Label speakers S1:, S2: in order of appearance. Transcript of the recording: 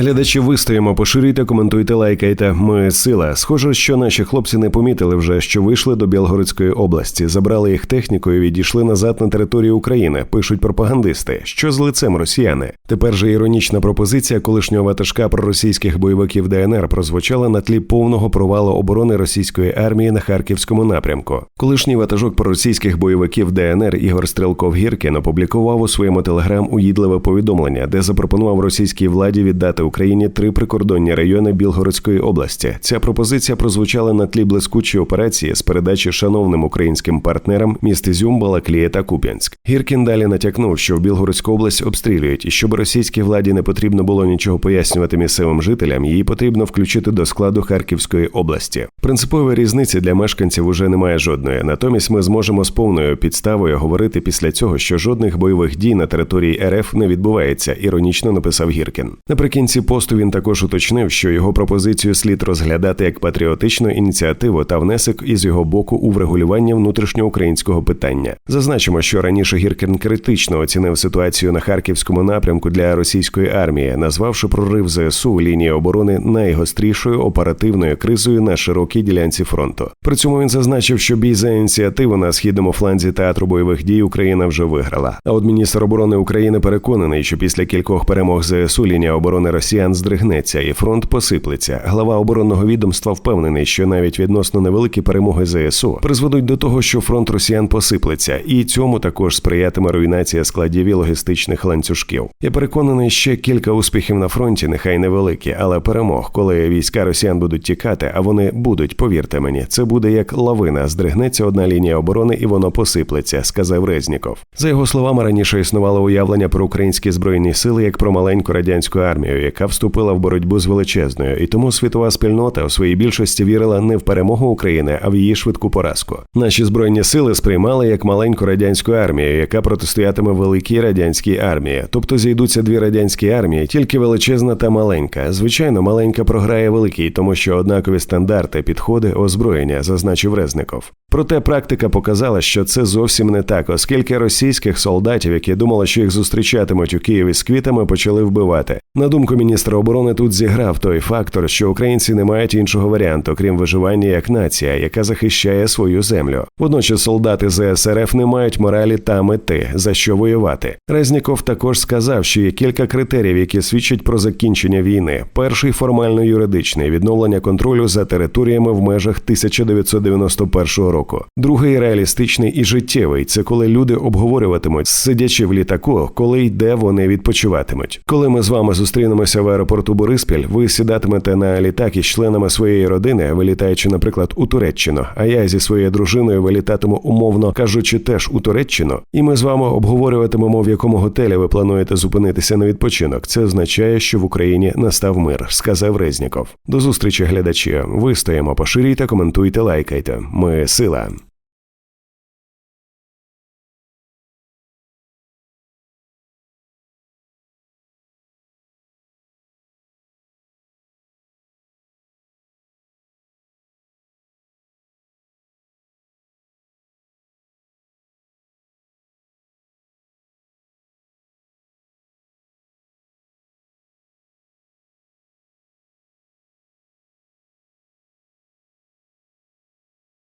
S1: Глядачі вистоїмо, поширюйте, коментуйте, лайкайте. Ми сила. Схоже, що наші хлопці не помітили вже, що вийшли до Білгородської області, забрали їх технікою, і відійшли назад на територію України. Пишуть пропагандисти. Що з лицем росіяни? Тепер же іронічна пропозиція колишнього ватажка проросійських бойовиків ДНР прозвучала на тлі повного провалу оборони російської армії на харківському напрямку. Колишній ватажок проросійських бойовиків ДНР Ігор Стрелков Гіркін опублікував у своєму телеграм уїдливе повідомлення, де запропонував російській владі віддати Україні три прикордонні райони Білгородської області. Ця пропозиція прозвучала на тлі блискучої операції з передачі шановним українським партнерам міст Ізюм, Балаклія та Куп'янськ. Гіркін далі натякнув, що в Білгородську область обстрілюють, і щоб російській владі не потрібно було нічого пояснювати місцевим жителям, її потрібно включити до складу Харківської області. Принципової різниці для мешканців уже немає жодної. Натомість ми зможемо з повною підставою говорити після цього, що жодних бойових дій на території РФ не відбувається. Іронічно написав Гіркін. Наприкінці посту він також уточнив, що його пропозицію слід розглядати як патріотичну ініціативу та внесок із його боку у врегулювання внутрішньоукраїнського питання. Зазначимо, що раніше Гіркін критично оцінив ситуацію на харківському напрямку для російської армії, назвавши прорив ЗСУ лінії оборони найгострішою оперативною кризою на широкій ділянці фронту. При цьому він зазначив, що бій за ініціативу на східному фланзі театру бойових дій Україна вже виграла. А от міністр оборони України переконаний, що після кількох перемог ЗСУ лінія оборони росіян здригнеться і фронт посиплеться. Глава оборонного відомства впевнений, що навіть відносно невеликі перемоги ЗСУ призведуть до того, що фронт росіян посиплеться, і цьому також сприятиме руйнація складів і логістичних ланцюжків. Я переконаний, ще кілька успіхів на фронті, нехай невеликі, але перемог, коли війська росіян будуть тікати, а вони будуть, повірте мені, це буде як лавина. Здригнеться одна лінія оборони, і воно посиплеться, сказав Резніков. За його словами, раніше існувало уявлення про українські збройні сили як про маленьку радянську армію, яка вступила в боротьбу з величезною, і тому світова спільнота у своїй більшості вірила не в перемогу України, а в її швидку поразку. Наші збройні сили сприймали як маленьку радянську армію, яка протистоятиме великій радянській армії. Тобто зійдуться дві радянські армії, тільки величезна та маленька. Звичайно, маленька програє великій, тому що однакові стандарти, підходи, озброєння, зазначив Резников. Проте практика показала, що це зовсім не так, оскільки російських солдатів, які думали, що їх зустрічатимуть у Києві з квітами, почали вбивати. На думку міністра оборони, тут зіграв той фактор, що українці не мають іншого варіанту, крім виживання як нація, яка захищає свою землю. Водночас солдати ЗСРФ не мають моралі та мети, за що воювати. Резніков також сказав, що є кілька критеріїв, які свідчать про закінчення війни. Перший формально юридичний відновлення контролю за територіями в межах 1991 року. Другий реалістичний і життєвий це коли люди обговорюватимуть, сидячи в літаку, коли й де вони відпочиватимуть. Коли ми з вами зустрінемося в аеропорту Бориспіль, ви сідатимете на літак із членами своєї родини, вилітаючи, наприклад, у Туреччину. А я зі своєю дружиною вилітатиму умовно кажучи, теж у Туреччину, і ми з вами обговорюватимемо, в якому готелі ви плануєте зупинитися на відпочинок. Це означає, що в Україні настав мир, сказав Резніков. До зустрічі, глядачі. Вистоїмо, поширюйте, коментуйте, лайкайте. Ми сила. Milan.